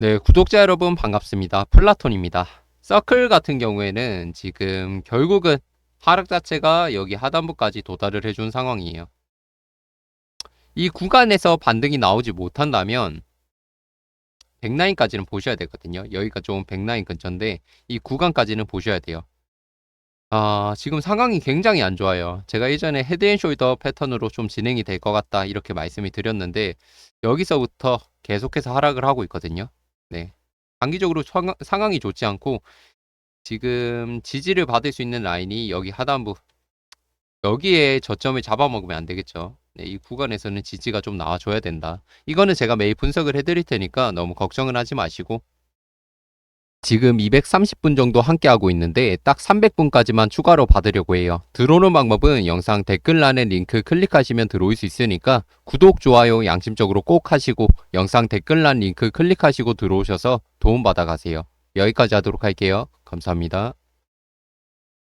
네, 구독자 여러분 반갑습니다. 플라톤입니다. 서클 같은 경우에는 지금 결국은 하락 자체가 여기 하단부까지 도달을 해준 상황이에요. 이 구간에서 반등이 나오지 못한다면 백라인까지는 보셔야 되거든요. 여기가 좀 백라인 근처인데 이 구간까지는 보셔야 돼요. 아, 지금 상황이 굉장히 안 좋아요. 제가 예전에 헤드앤숄더 패턴으로 좀 진행이 될 것 같다 이렇게 말씀을 드렸는데 여기서부터 계속해서 하락을 하고 있거든요. 네. 단기적으로 상황- 상황이 좋지 않고 지금 지지를 받을 수 있는 라인이 여기 하단부 여기에 저점을 잡아먹으면 안 되겠죠. 네, 이 구간에서는 지지가 좀 나와줘야 된다. 이거는 제가 매일 분석을 해드릴 테니까 너무 걱정은 하지 마시고 지금 230분 정도 함께 하고 있는데 딱 300분까지만 추가로 받으려고 해요. 들어오는 방법은 영상 댓글란에 링크 클릭하시면 들어올 수 있으니까 구독, 좋아요 양심적으로 꼭 하시고 영상 댓글란 링크 클릭하시고 들어오셔서 도움받아 가세요. 여기까지 하도록 할게요. 감사합니다.